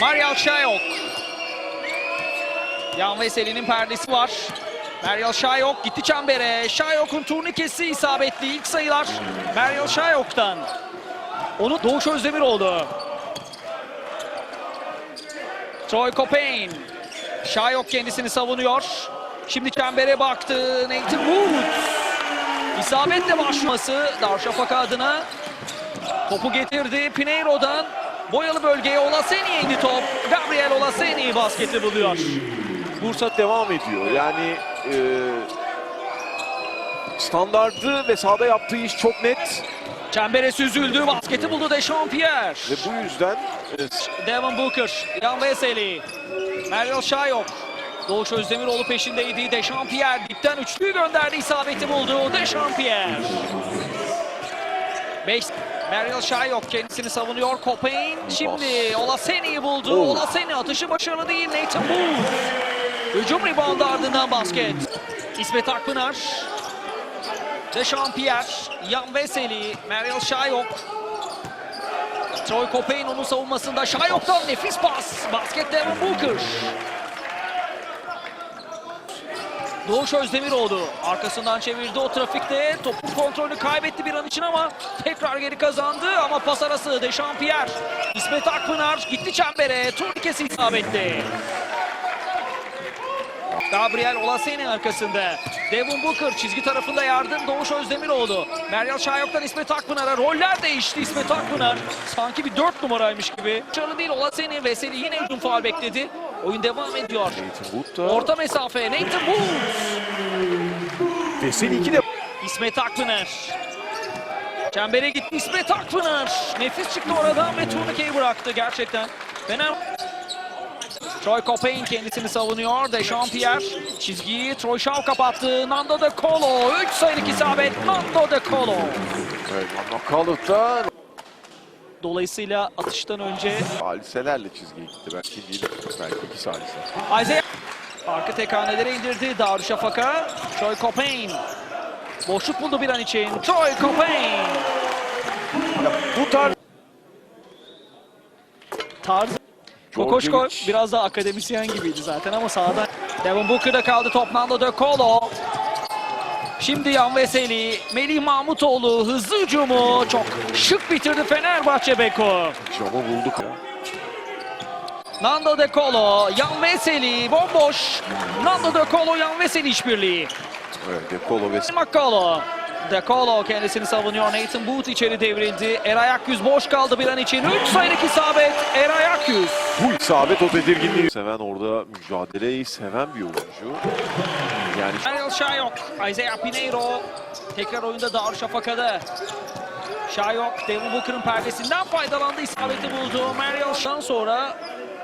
Marial Şayok. Yan Veseli'nin perdesi var. Marial Şayok gitti çembere. Şayok'un turnikesi isabetli ilk sayılar. Marial Şayok'tan. Onu Doğuş Özdemir oldu. Troy Copain. Şayok kendisini savunuyor. Şimdi çembere baktı. Nathan Wood. İsabetle başlaması Darüşşafaka adına. Topu getirdi Pinheiro'dan. Boyalı bölgeye Olaseni'ye indi top. Gabriel Olaseni basketi buluyor. Bursa devam ediyor. Yani e, standardı ve sahada yaptığı iş çok net Çembere süzüldü. Basketi buldu Dechampierre. ve bu yüzden e, Devon Booker, Yan Veseli, Meryl Şayok. Doğuş Özdemiroğlu peşindeydi. Dechampierre dipten üçlüyü gönderdi. isabeti buldu. Dechampierre. 5 Meryl Şayok kendisini savunuyor. Copain şimdi Olaseni'yi buldu. Oh. Olaseni atışı başarılı değil. Nathan Booth. Hücum reboundu ardından basket. İsmet Akpınar. Dechampierre, Yan Veseli, Meryl Şayok. Troy Copain onun savunmasında Şayok'tan nefis pas. Basket Devon Booker. Doğuş Özdemiroğlu arkasından çevirdi o trafikte. Topun kontrolünü kaybetti bir an için ama tekrar geri kazandı. Ama pas arası Dechampierre. İsmet Akpınar gitti çembere. Turnikesi isabetli. Gabriel Olaseni arkasında. Devon Booker çizgi tarafında yardım Doğuş Özdemiroğlu. Meryal Şayok'tan İsmet Akpınar'a roller değişti İsmet Akpınar. Sanki bir dört numaraymış gibi. Başarılı değil Olaseni Veseli yine hücum faal bekledi. Oyun devam ediyor. Wood da Orta mesafe Nathan Booth. Veseli iki de İsmet Akpınar. Çembere gitti İsmet Akpınar. Nefis çıktı oradan ve turnikeyi bıraktı gerçekten. Fener Troy Copain kendisini savunuyor. Dechampierre çizgiyi Troy Shaw kapattı. Nando De Colo. 3 sayılık isabet. Nando De Colo. evet, Knockout'ta Dolayısıyla atıştan önce saliselerle çizgiye gitti. Belki değil, belki iki salise. Isaiah farkı tek hanelere indirdi. Darüşşafaka. Troy Copain. Boşluk buldu bir an için. Troy Copain. Bu tarz tarzı. Kokoşko biraz daha akademisyen gibiydi zaten ama sahada. Devon Booker'da kaldı top Nando De Colo. Şimdi Yan Veseli, Melih Mahmutoğlu hızlı hücumu çok şık bitirdi Fenerbahçe Beko. camı bulduk. Nando De Colo, Yan Veseli bomboş. Nando De Colo, Yan Veseli işbirliği. Evet, De Colo ve Makolo. De Colo kendisini savunuyor. Nathan Booth içeri devrildi. Eray Akyüz boş kaldı bir an için. 3 sayılık isabet. Eray Akyüz. bu isabet o tedirginliği seven orada mücadeleyi seven bir oyuncu. Yani Meryl Şayok, Isaiah Pinheiro tekrar oyunda Darüşşafaka'da. Şayok, Devon Booker'ın perdesinden faydalandı, isabeti buldu. Meryl Şan sonra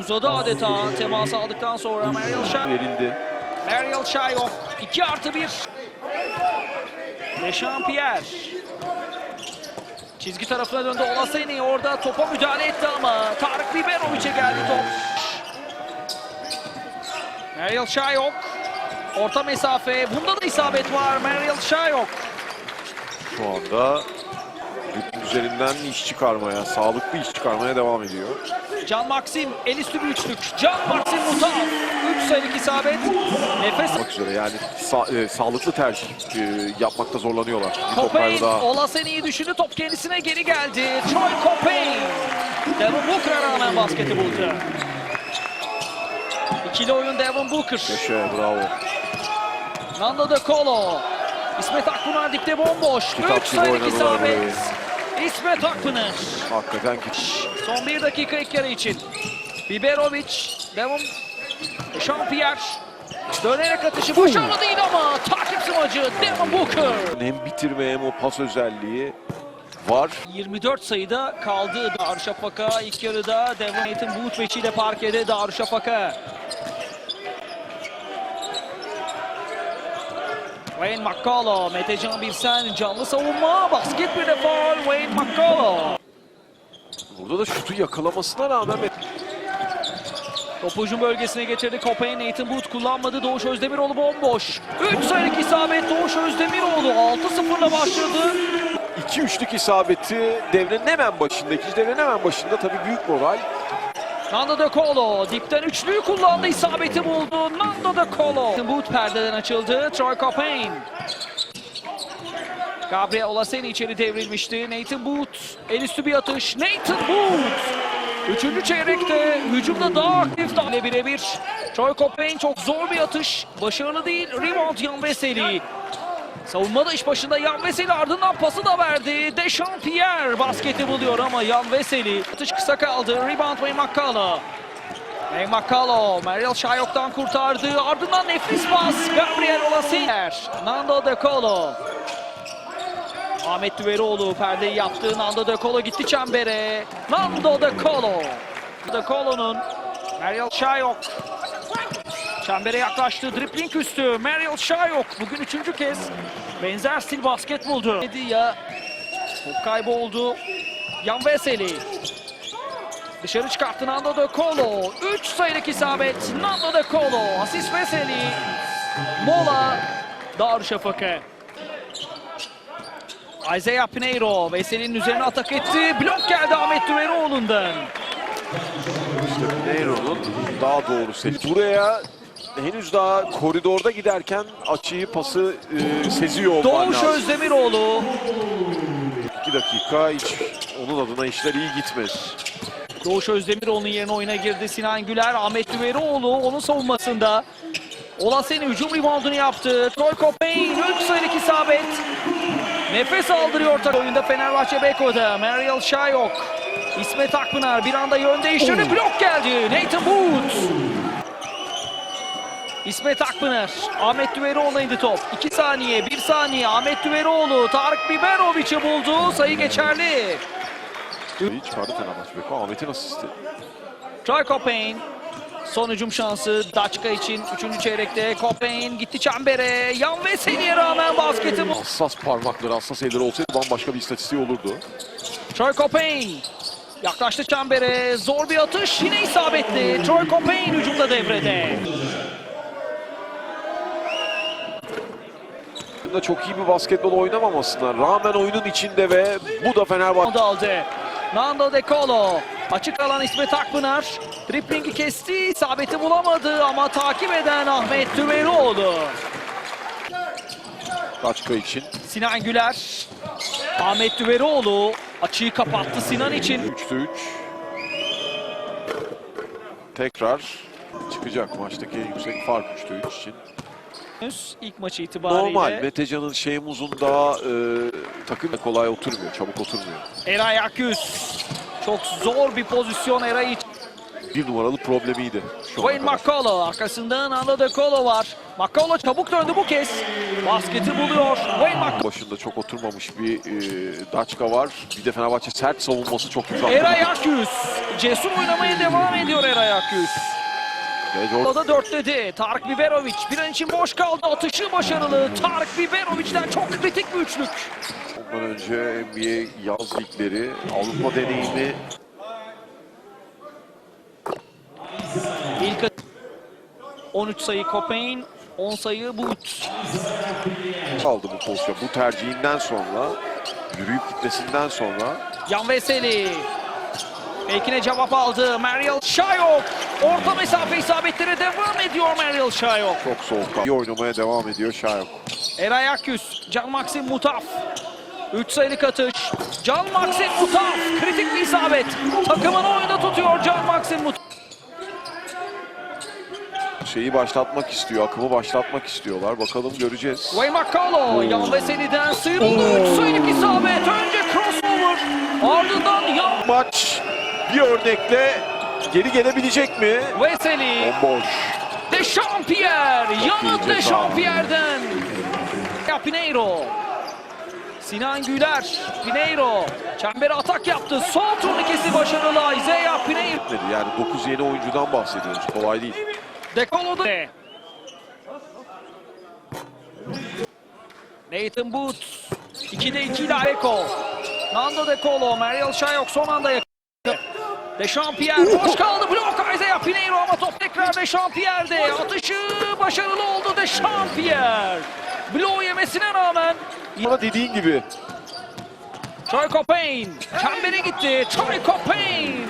uzadı adeta teması aldıktan sonra Meryl Şayok. verildi. Meryl Şayok 2 artı 1. Dechampierre. Çizgi tarafına döndü Olaseni orada topa müdahale etti ama Tarık Biberovic'e geldi top. Meryl Şayok. Orta mesafe. Bunda da isabet var. Meryl Şayok. Şu anda bütün üzerinden iş çıkarmaya, sağlıklı iş çıkarmaya devam ediyor. Can Maxim el üstü bir üçlük. Can Maxim Mutat. 3 sayılık isabet. Nefes Olmak üzere yani sa- e, sağlıklı tercih e, yapmakta zorlanıyorlar. Copain, daha Olaseni'yi düşündü. Top kendisine geri geldi. Troy Copain. Devon Booker'a rağmen basketi buldu. İkili oyun Devon Booker. yaşa bravo. Nando De Colo. İsmet Akpınar dipte bomboş. Kitap 3 gibi sayılık isabet. İsmet Akpınar. Hakikaten ki Son bir dakika ilk yarı için. Biberovic, Devon Jean-Pierre. Dönerek atışı başarılı değil ama takip sımacı Devon Booker. hem bitirme hem o pas özelliği var. 24 sayıda kaldı Darüşşafaka ilk yarıda Devon Nathan Booth ile parkede Darüşşafaka. Wayne McCullough, Metecan Birsen canlı savunma, basket bir de faul Wayne McCullough. Burada da şutu yakalamasına rağmen Topu hücum bölgesine getirdi Copain, Nathan Booth kullanmadı, Doğuş Özdemiroğlu bomboş. 3 sayılık isabet Doğuş Özdemiroğlu 6-0'la başladı. iki üçlük isabeti devrenin hemen başında, ikinci devrenin hemen başında tabii büyük moral. Nando De Colo dipten üçlüyü kullandı, isabeti buldu. Nando De Colo. Boot perdeden açıldı. Troy Copain. Gabriel Olaseni içeri devrilmişti. Nathan Booth el üstü bir atış. Nathan Booth. Üçüncü çeyrekte hücumda daha aktif. Daha birebir. Troy Copain çok zor bir atış. Başarılı değil. Rebound Yan Veseli. Savunmada iş başında Yan Veseli ardından pası da verdi. Dechampierre basketi buluyor ama Yan Veseli. Atış kısa kaldı. Rebound Wayne McCullough. Wayne McCullough, Mariel Shayok'tan kurtardı. Ardından nefis pas. Gabriel Olasiner. Nando De Colo. Ahmet Düveroğlu perdeyi yaptı. Nando De Colo gitti çembere. Nando De Colo. De Colo'nun Mariel Shayok. Çembere yaklaştı. Dripling üstü. Mariel Shayok. Bugün üçüncü kez benzer stil basket buldu. Ya. Top kaybı oldu. Yan Veseli. Dışarı çıkarttı Nando De Colo. 3 sayılık isabet. Nando De Colo. Asist Veseli. Mola. Darüşşafaka. Isaiah Pineiro Veseli'nin üzerine atak etti. Blok geldi Ahmet Düveroğlu'ndan. İşte Neyro'nun daha doğru seçti. Buraya henüz daha koridorda giderken açıyı pası e, seziyor olman Doğuş lazım. Özdemiroğlu. 2 dakika hiç onun adına işler iyi gitmedi. Doğuş Özdemiroğlu'nun yerine oyuna girdi Sinan Güler. Ahmet Düveroğlu onun savunmasında. Olaseni hücum reboundunu yaptı. Troy Copain 3 sayılık isabet. Nefes aldırıyor takım oyunda Fenerbahçe Beko'da. Mariel Shayok. İsmet Akpınar bir anda yön değiştirdi. Blok geldi. Nathan Booth. İsmet Akpınar. Ahmet Düveroğlu'na indi top. 2 saniye, 1 saniye. Ahmet Düveroğlu Tarık Biberovic'i buldu. Sayı geçerli. Çıkardı Fenerbahçe Beko. Ahmet'in asisti. Troy Copain. Son hücum şansı Daçka için 3. çeyrekte Copain gitti çembere. Yan ve seniye rağmen basketi bu. Hassas parmakları, hassas elleri olsaydı bambaşka bir istatistiği olurdu. Troy Copain yaklaştı çembere. Zor bir atış yine isabetli. Troy Copain hücumda devrede. Bunda çok iyi bir basketbol oynamamasına rağmen oyunun içinde ve bu da Fenerbahçe aldı. Nando De Colo. Açık alan İsmet Akpınar. Driplingi kesti. isabeti bulamadı ama takip eden Ahmet Düveroğlu. Kaçka için. Sinan Güler. Ahmet Düveroğlu açıyı kapattı Sinan için. 3'te 3. Tekrar çıkacak maçtaki en yüksek fark 3'te 3 için. İlk maçı itibariyle Normal Metecan'ın Şeymuz'un da e, takım kolay oturmuyor, çabuk oturmuyor. Eray Aküz. Çok zor bir pozisyon Eray için. Bir numaralı problemiydi Wayne. McCullough arkasında Nando De Colo var. McCullough çabuk döndü bu kez. Basketi buluyor. Wayne McCullough. Başında çok oturmamış bir e, Daçka var. Bir de Fenerbahçe sert savunması çok güzel. Eray Aküz. Cesur oynamaya devam ediyor Eray Aküz. O da dörtledi. Tarık Biberovic bir an için boş kaldı. Atışı başarılı. Tarık Biberovic'den çok kritik bir üçlük. Ondan önce NBA yaz ligleri, Avrupa deneyimi İlk 13 sayı Copain, 10 sayı Boot. aldı bu pozisyon. Bu tercihinden sonra, yürüyüp gitmesinden sonra Yan Veseli. Belkine cevap aldı. Mariel Shayok. Orta mesafe isabetleri devam ediyor Mariel Shayok. çok soğuk. İyi oynamaya devam ediyor Şayok. Eray Aküs. Can Maxim Mutaf. 3 sayılık atış. Can Maxim Mutaf. Kritik bir isabet. Takımını oyunda tutuyor Can Maxim Mutaf. Şeyi başlatmak istiyor, akımı başlatmak istiyorlar. Bakalım göreceğiz. Wayne McCullough. Yan Veseli'den sıyrıldı. 3 sayılık isabet. Önce crossover. Ardından Yan Maç bir örnekle geri gelebilecek mi? Veseli. Bomboş. Dechampierre. Yanıt Dechampierre'den. Ya Pineiro. Sinan Güler. Pineiro. Çembere atak yaptı. Sol turnikesi başarılı. Isaiah Pineiro. Yani 9 yeni oyuncudan bahsediyoruz. Kolay değil. Dekolo'da. Nathan Booth. 2'de 2 ile Eko. Nando De Colo. Mariel Shayok son anda yakaladı. Dechampierre boş kaldı. Blok Isaiah Pineiro ama top tekrar Dechampierre'de. Atışı başarılı oldu Dechampierre. Bloğu yemesine rağmen Ama dediğin gibi Troy Copain. Çembere gitti. Troy Copain.